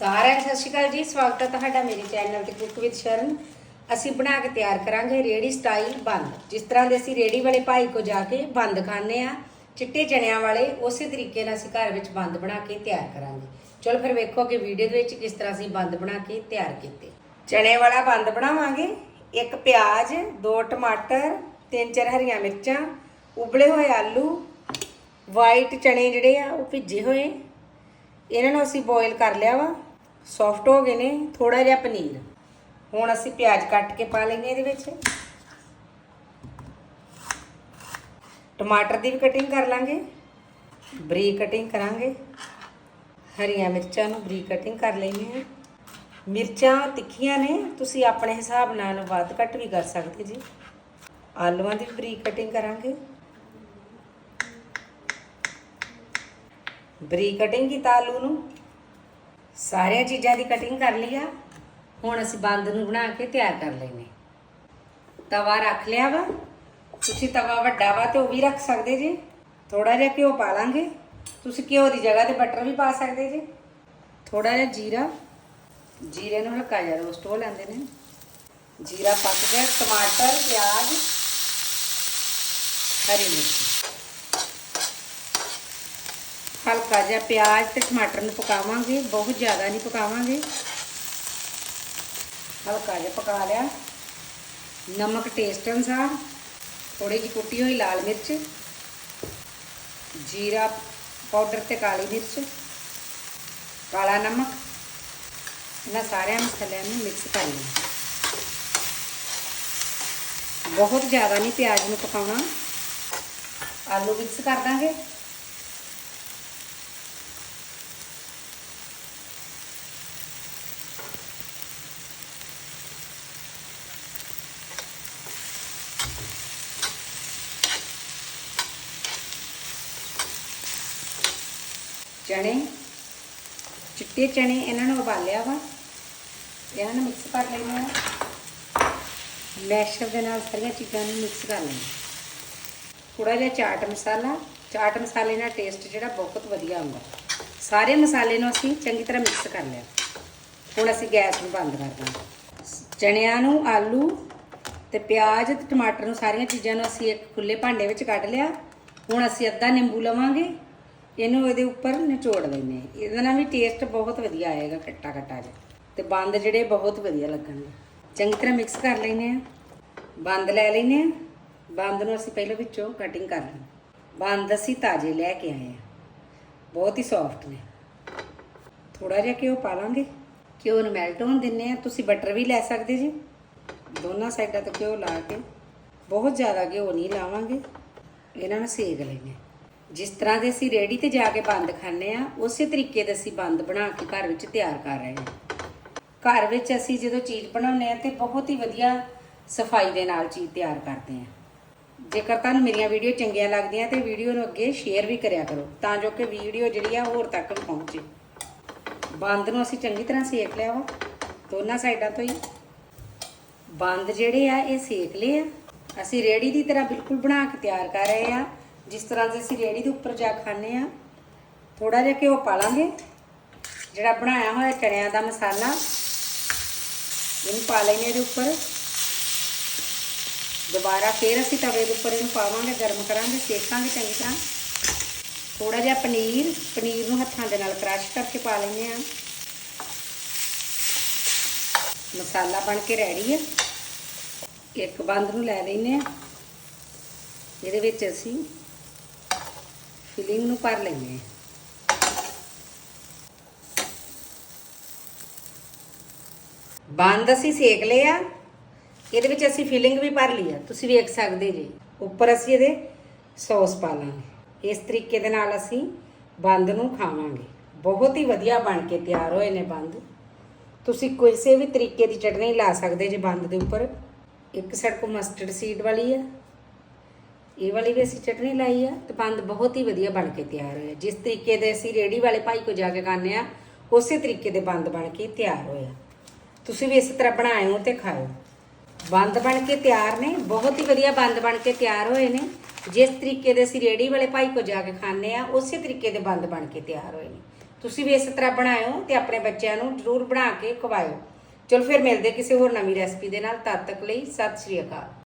ਸਾਰਿਆਂ ਨੂੰ ਸਤਿ ਸ਼੍ਰੀ ਅਕਾਲ ਜੀ। ਸਵਾਗਤ ਹੈ ਤੁਹਾਡਾ ਮੇਰੇ ਚੈਨਲ ਤੇ ਕੁੱਕ ਵਿਦ ਸ਼ਰਨ ਅਸੀਂ ਬਣਾ ਕੇ ਤਿਆਰ ਕਰਾਂਗੇ ਰੇੜੀ ਸਟਾਈਲ ਬੰਦ। ਜਿਸ ਤਰ੍ਹਾਂ ਦੇ ਅਸੀਂ ਰੇੜੀ ਵਾਲੇ ਭਾਈ ਕੋ ਜਾ ਕੇ ਬੰਦ ਖਾਣੇ ਆ ਚਿੱਟੇ ਚਣਿਆਂ ਵਾਲੇ, ਉਸੇ ਤਰੀਕੇ ਨਾਲ ਅਸੀਂ ਘਰ ਵਿੱਚ ਬੰਦ ਬਣਾ ਕੇ ਤਿਆਰ ਕਰਾਂਗੇ। ਚਲੋ ਫਿਰ ਵੇਖੋ ਕਿ ਵੀਡੀਓ ਦੇ ਵਿੱਚ ਕਿਸ ਤਰ੍ਹਾਂ ਅਸੀਂ ਬੰਦ ਬਣਾ ਕੇ ਤਿਆਰ ਕੀਤੇ। ਚਣੇ ਵਾਲਾ ਬੰਦ ਬਣਾਵਾਂਗੇ। ਇੱਕ ਪਿਆਜ਼, ਦੋ ਟਮਾਟਰ, ਤਿੰਨ ਚਾਰ ਹਰੀਆਂ ਮਿਰਚਾਂ, ਉਬਲੇ ਹੋਏ ਆਲੂ ਵਾਈਟ ਚਣੇ ਜਿਹੜੇ ਆ ਉਹ ਭਿੱਜੇ ਹੋਏ। ਇਹਨਾਂ ਨੂੰ ਅਸੀਂ ਬੋਇਲ ਕਰ ਲਿਆ ਵਾ। ਸੌਫਟ ਹੋ ਗਏ ਨੇ ਥੋੜਾ ਜਿਹਾ ਪਨੀਰ। ਹੁਣ ਅਸੀਂ ਪਿਆਜ਼ ਕੱਟ ਕੇ ਪਾ ਲੈਂਗੇ ਇਹਦੇ ਵਿੱਚ। ਟਮਾਟਰ ਦੀ ਵੀ ਕਟਿੰਗ ਕਰ ਲਾਂਗੇ। ਬਰੀਕ ਕਟਿੰਗ ਕਰਾਂਗੇ। ਹਰੀਆਂ ਮਿਰਚਾਂ ਨੂੰ ਬਰੀਕ ਕਟਿੰਗ ਕਰ ਲੈਣੀ ਹੈ। ਮਿਰਚਾਂ ਤਿੱਖੀਆਂ ਨੇ, ਤੁਸੀਂ ਆਪਣੇ ਹਿਸਾਬ ਨਾਲ ਵੱਧ ਘੱਟ ਵੀ ਕਰ ਸਕਦੇ ਜੀ। ਆਲੂਆਂ ਦੀ ਵੀ ਬਰੀਕ ਕਟਿੰਗ ਕਰਾਂਗੇ। ਬਰੀਕ ਕਟਿੰਗ ਕੀਤਾ ਆਲੂ ਨੂੰ। ਸਾਰੀਆਂ ਚੀਜ਼ਾਂ ਦੀ ਕਟਿੰਗ ਕਰ ਲਈ ਆ। ਹੁਣ ਅਸੀਂ ਬੰਦ ਨੂੰ ਬਣਾ ਕੇ ਤਿਆਰ ਕਰ ਲੈਨੇ ਤਵਾ ਰੱਖ ਲਿਆ ਵਾ। ਤੁਸੀਂ ਤਵਾ ਵੱਡਾ ਵਾ ਤੇ ਉਹ ਵੀ ਰੱਖ ਸਕਦੇ ਜੀ। ਥੋੜਾ ਜਿਹਾ ਘਿਓ ਪਾ ਲਾਂਗੇ। ਤੁਸੀਂ ਘਿਓ ਦੀ ਜਗ੍ਹਾ ਤੇ ਬਟਰ ਵੀ ਪਾ ਸਕਦੇ ਜੀ। ਥੋੜਾ ਜਿਹਾ ਜੀਰਾ। ਜੀਰੇ ਨੂੰ ਹਲਕਾ ਜਿਹਾ ਰੋਸਟ ਹੋ ਲੈਂਦੇ ਨੇ। ਜੀਰਾ ਪੱਕ ਗਿਆ। ਟਮਾਟਰ, ਪਿਆਜ਼, ਹਰੀ ਮਿਰਚ। ਹਲਕਾ ਜਿਹਾ ਪਿਆਜ਼ ਤੇ ਟਮਾਟਰ ਨੂੰ ਪਕਾਵਾਂਗੇ, ਬਹੁਤ ਜ਼ਿਆਦਾ ਨਹੀਂ ਪਕਾਵਾਂਗੇ। ਹਲਕਾ ਜਿਹਾ ਪਕਾ ਲਿਆ। ਨਮਕ ਟੇਸਟ ਅਨੁਸਾਰ ਥੋੜੀ ਜਿਹੀ ਕੁੱਟੀ ਹੋਈ ਲਾਲ ਮਿਰਚ, ਜੀਰਾ ਪਾਊਡਰ ਤੇ ਕਾਲੀ ਮਿਰਚ, ਕਾਲਾ ਨਮਕ, ਇਹਨਾਂ ਸਾਰਿਆਂ ਮਸਾਲਿਆਂ ਨੂੰ ਮਿਕਸ ਕਰ ਲਿਆ ਬਹੁਤ ਜ਼ਿਆਦਾ ਨਹੀਂ ਪਿਆਜ਼ ਨੂੰ ਪਕਾਉਣਾ। ਆਲੂ ਮਿਕਸ ਕਰ ਦਾਂਗੇ। ਚਣੇ, ਚਿੱਟੇ ਚਣੇ ਇਹਨਾਂ ਨੂੰ ਉਬਾਲਿਆ ਵਾ। ਇਹਨਾਂ ਨੂੰ ਮਿਕਸ ਕਰ ਲੈਣਾ ਹੈ। ਮੈਸ਼ਰ ਦੇ ਨਾਲ ਸਾਰੀਆਂ ਚੀਜ਼ਾਂ ਨੂੰ ਮਿਕਸ ਕਰ ਲੈਣਾ ਥੋੜਾ ਜਿਹਾ ਚਾਟ ਮਸਾਲਾ, ਚਾਟ ਮਸਾਲੇ ਨਾਲ ਟੇਸਟ ਜਿਹੜਾ ਬਹੁਤ ਵਧੀਆ ਆਉਂਦਾ। ਸਾਰੇ ਮਸਾਲੇ ਨੂੰ ਅਸੀਂ ਚੰਗੀ ਤਰ੍ਹਾਂ ਮਿਕਸ ਕਰ ਲਿਆ। ਹੁਣ ਅਸੀਂ ਗੈਸ ਨੂੰ ਬੰਦ ਕਰ ਦਾਂਗੇ ਚਣਿਆਂ ਨੂੰ ਆਲੂ ਤੇ ਪਿਆਜ਼ ਤੇ ਟਮਾਟਰ ਨੂੰ ਸਾਰੀਆਂ ਚੀਜ਼ਾਂ ਨੂੰ ਅਸੀਂ ਇੱਕ ਖੁੱਲੇ ਭਾਂਡੇ ਵਿੱਚ ਕੱਢ ਲਿਆ। ਹੁਣ ਅਸੀਂ ਅੱਧਾ ਨਿੰਬੂ ਲਵਾਂਗੇ। ਇਹਨੂੰ ਇਹਦੇ ਉੱਪਰ ਨਿਚੋੜ ਲੈਨੇ ਆ। ਇਹਦੇ ਨਾਲ ਵੀ ਟੇਸਟ ਬਹੁਤ ਵਧੀਆ ਆਏਗਾ, ਖੱਟਾ ਖੱਟਾ ਜਿਹਾ। ਤੇ ਬੰਦ ਜਿਹੜੇ ਬਹੁਤ ਵਧੀਆ ਲੱਗਣਗੇ। ਚੰਗੀ ਤਰ੍ਹਾਂ ਮਿਕਸ ਕਰ ਲੈਨੇ ਆ ਬੰਦ ਲੈ ਲੈਨੇ ਆ ਬੰਦ ਨੂੰ ਅਸੀਂ ਪਹਿਲਾਂ ਵਿੱਚੋਂ ਕਟਿੰਗ ਕਰ ਲਈ ਬੰਦ ਅਸੀਂ ਤਾਜ਼ੇ ਲੈ ਕੇ ਆਏ ਆ ਬਹੁਤ ਹੀ ਸੌਫਟ ਨੇ। ਥੋੜਾ ਜਿਹਾ ਘਿਓ ਪਾ ਲਾਂਗੇ। ਘਿਓ ਨੂੰ ਮੈਲਟ ਹੋਣ ਦਿੰਨੇ ਆ ਤੁਸੀਂ ਬਟਰ ਵੀ ਲੈ ਸਕਦੇ ਜੀ। ਦੋਨਾਂ ਸਾਈਡਾਂ ਤੋਂ ਘਿਓ ਲਾ ਕੇ ਬਹੁਤ ਜ਼ਿਆਦਾ ਘਿਓ ਨਹੀਂ ਲਾਵਾਂਗੇ। ਇਹਨਾਂ ਨੂੰ ਸੇਕ ਲੈਣੇ ਜਿਸ ਤਰ੍ਹਾਂ ਦੇ ਅਸੀਂ ਰੇੜੀ ਤੇ ਜਾ ਕੇ ਬੰਦ ਖਾਂਦੇ ਆ ਉਸੇ ਤਰੀਕੇ ਦੇ ਅਸੀਂ ਬੰਦ ਬਣਾ ਕੇ ਘਰ ਵਿੱਚ ਤਿਆਰ ਕਰ ਰਹੇ ਹਾਂ। ਘਰ ਵਿੱਚ ਅਸੀਂ ਜਦੋਂ ਚੀਜ਼ ਬਣਾਉਂਦੇ ਆ ਤੇ ਬਹੁਤ ਹੀ ਵਧੀਆ ਸਫ਼ਾਈ ਦੇ ਨਾਲ ਚੀਜ਼ ਤਿਆਰ ਕਰਦੇ ਆ ਜੇਕਰ ਤੁਹਾਨੂੰ ਮੇਰੀਆਂ ਵੀਡੀਓ ਚੰਗੀਆਂ ਲੱਗਦੀਆਂ ਤੇ ਵੀਡੀਓ ਨੂੰ ਅੱਗੇ ਸ਼ੇਅਰ ਵੀ ਕਰਿਆ ਕਰੋ, ਤਾਂ ਜੋ ਕਿ ਵੀਡੀਓ ਜਿਹੜੀ ਆ ਹੋਰ ਤੱਕ ਪਹੁੰਚੇ। ਬੰਦ ਨੂੰ ਅਸੀਂ ਚੰਗੀ ਤਰ੍ਹਾਂ ਸੇਕ ਲਿਆ ਵਾ। ਦੋਨਾਂ ਸਾਈਡਾਂ ਤੋਂ ਹੀ ਬੰਦ ਜਿਹੜੇ ਆ, ਇਹ ਸੇਕ ਲਏ ਆ। ਅਸੀਂ ਰੇੜੀ ਦੀ ਤਰ੍ਹਾਂ ਬਿਲਕੁਲ ਬਣਾ ਕੇ ਤਿਆਰ ਕਰ ਰਹੇ ਆ। ਜਿਸ ਤਰ੍ਹਾਂ ਦੇ ਅਸੀਂ ਰੇੜੀ ਦੇ ਉੱਪਰ ਜਾ ਖਾਂਦੇ ਆ ਥੋੜਾ ਜਿਹਾ ਘਿਓ ਪਾ ਲਾਂਗੇ। ਜਿਹੜਾ ਬਣਾਇਆ ਹੋਇਆ ਚਣਿਆਂ ਦਾ ਮਸਾਲਾ, ਇਹਨੂੰ ਪਾ ਲੈਣੇ ਇਹਦੇ ਉੱਪਰ। ਦੁਬਾਰਾ ਫੇਰ ਅਸੀਂ ਤਵੇ ਦੇ ਉੱਪਰ ਇਹਨੂੰ ਪਾਵਾਂਗੇ, ਗਰਮ ਕਰਾਂਗੇ, ਸੇਕਾਂਗੇ ਚੰਗੀ ਤਰ੍ਹਾਂ। ਥੋੜਾ ਜਿਹਾ ਪਨੀਰ ਪਨੀਰ ਨੂੰ ਹੱਥਾਂ ਦੇ ਨਾਲ ਕ੍ਰਸ਼ ਕਰਕੇ ਪਾ ਲੈਂਦੇ ਆ ਮਸਾਲਾ ਬਣ ਕੇ ਰੈਡੀ ਹੈ ਇੱਕ ਬੰਦ ਨੂੰ ਲੈ ਲੈਨੇ ਆ। ਇਹਦੇ ਵਿੱਚ ਅਸੀਂ ਫਿਲਿੰਗ ਨੂੰ ਭਰ ਲੈਨੇ ਆ। ਬੰਦ ਅਸੀਂ ਸੇਕ ਲਏ ਆ। ਇਹਦੇ ਵਿੱਚ ਅਸੀਂ ਫਿਲਿੰਗ ਵੀ ਭਰ ਲਈ ਆ। ਤੁਸੀਂ ਵੇਖ ਸਕਦੇ ਜੀ। ਉੱਪਰ ਅਸੀਂ ਇਹਦੇ ਸੌਸ ਪਾ ਲਾਂਗੇ। ਇਸ ਤਰੀਕੇ ਦੇ ਨਾਲ ਅਸੀਂ ਬੰਦ ਨੂੰ ਖਾਵਾਂਗੇ। ਬਹੁਤ ਹੀ ਵਧੀਆ ਬਣ ਕੇ ਤਿਆਰ ਹੋਏ ਨੇ ਬੰਦ। ਤੁਸੀਂ ਕਿਸੇ ਵੀ ਤਰੀਕੇ ਦੀ ਚਟਨੀ ਲਾ ਸਕਦੇ ਜੇ ਬੰਦ ਦੇ ਉੱਪਰ। ਇੱਕ ਸਾਡੇ ਕੋਲ ਮਸਟਰਡ ਸੀਡ ਵਾਲੀ ਆ। ਇਹ ਵਾਲੀ ਵੀ ਅਸੀਂ ਚਟਨੀ ਲਾਈ ਆ ਤੇ ਬੰਦ ਬਹੁਤ ਹੀ ਵਧੀਆ ਬਣ ਕੇ ਤਿਆਰ ਹੋਇਆ। ਜਿਸ ਤਰੀਕੇ ਦੇ ਅਸੀਂ ਰੇੜੀ ਵਾਲੇ ਭਾਈ ਕੋ ਜਾ ਕੇ ਖਾਂਦੇ ਆ, ਉਸੇ ਤਰੀਕੇ ਦੇ ਬੰਦ ਬਣ ਕੇ ਤਿਆਰ ਹੋਇਆ। ਤੁਸੀਂ ਵੀ ਇਸੇ ਤਰ੍ਹਾਂ ਬਣਾਇਓ ਤੇ ਖਾਓ। ਬੰਦ ਬਣ ਕੇ ਤਿਆਰ ਨੇ, ਬਹੁਤ ਹੀ ਵਧੀਆ ਬੰਦ ਬਣ ਕੇ ਤਿਆਰ ਹੋਏ ਨੇ। ਜਿਸ ਤਰੀਕੇ ਦੇ ਅਸੀਂ ਰੇੜੀ ਵਾਲੇ ਭਾਈ ਕੋ ਜਾ ਕੇ ਖਾਂਦੇ ਆ, ਉਸੇ ਤਰੀਕੇ ਦੇ ਬੰਦ ਬਣ ਕੇ ਤਿਆਰ ਹੋਏ ਨੇ। ਤੁਸੀਂ ਵੀ ਇਸੇ ਤਰ੍ਹਾਂ ਬਣਾਇਓ ਤੇ ਆਪਣੇ ਬੱਚਿਆਂ ਨੂੰ ਜ਼ਰੂਰ ਬਣਾ ਕੇ ਖਵਾਇਓ। ਚਲੋ ਫਿਰ ਮਿਲਦੇ ਕਿਸੇ ਹੋਰ ਨਵੀਂ ਰੈਸਪੀ ਦੇ ਨਾਲ। ਤਦ ਤੱਕ ਲਈ ਸਤਿ ਸ਼੍ਰੀ ਅਕਾਲ।